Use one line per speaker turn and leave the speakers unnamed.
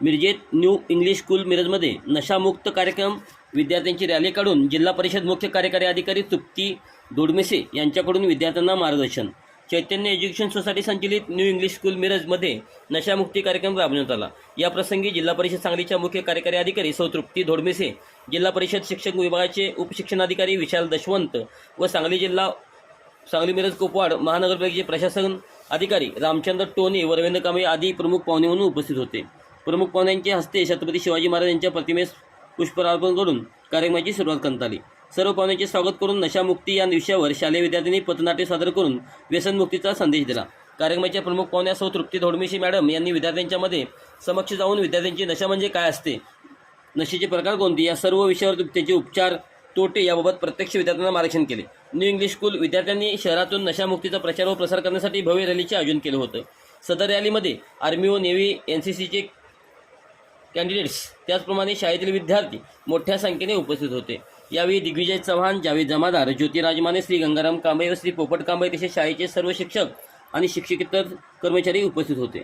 मिरजेत new English school मिरजमध्ये नशामुक्त कार्यक्रम. विद्यार्थ्यांची रॅली काढून जिल्हा परिषद मुख्य कार्यकारी अधिकारी तृप्ती दोडमेसे यांच्याकडून विद्यार्थ्यांना मार्गदर्शन. चैतन्य एज्युकेशन सोसायटी संचलित न्यू इंग्लिश स्कूल मिरजमध्ये नशामुक्ती कार्यक्रम राबवण्यात आला. या प्रसंगी जिल्हा परिषद सांगलीच्या मुख्य कार्यकारी अधिकारी सौ तृप्ती धोडमेसे जिल्हा परिषद शिक्षक विभागाचे उपशिक्षणाधिकारी विशाल दशवंत व सांगली जिल्हा सांगली मिरज कुपवाड महानगरपालिकेचे प्रशासन अधिकारी रामचंद्र टोने व रवींद्र कांबळे आदी प्रमुख पाहुणे म्हणून उपस्थित होते. प्रमुख पाहुण्यांच्या हस्ते छत्रपती शिवाजी महाराज यांच्या प्रतिमेस पुष्पहार करून कार्यक्रमाची सुरुवात करण्यात आली. सर्व पाहुण्यांचे स्वागत करून नशामुक्ती या विषयावर शालेय विद्यार्थ्यांनी पथनाट्य सादर करून व्यसनमुक्तीचा संदेश दिला. कार्यक्रमाच्या प्रमुख पाहुण्या सौ तृप्ती धोडमिशी मॅडम यांनी विद्यार्थ्यांच्यामध्ये समक्ष जाऊन विद्यार्थ्यांची नशा म्हणजे काय असते? नशेचे प्रकार कोणते? या सर्व विषयावर त्याचे उपचार तोटे याबाबत प्रत्यक्ष विद्यार्थ्यांना मार्गदर्शन केले. न्यू इंग्लिश स्कूल विद्यार्थ्यांनी शहरातून नशामुक्तीचा प्रचार व प्रसार करण्यासाठी भव्य रॅलीचे आयोजन केलं होतं. सदर रॅलीमध्ये आर्मी व नेव्ही एन सी सीचे कॅन्डिडेट्स त्याचप्रमाणे शाळेतील विद्यार्थी मोठ्या संख्येने उपस्थित होते. यावेळी दिग्विजय चव्हाण जावेद जमादार ज्योतिराज माने श्री गंगाराम कांबळे व श्री पोपट कांबळे तसेच शाळेचे सर्व शिक्षक आणि शिक्षकेतर कर्मचारी उपस्थित होते.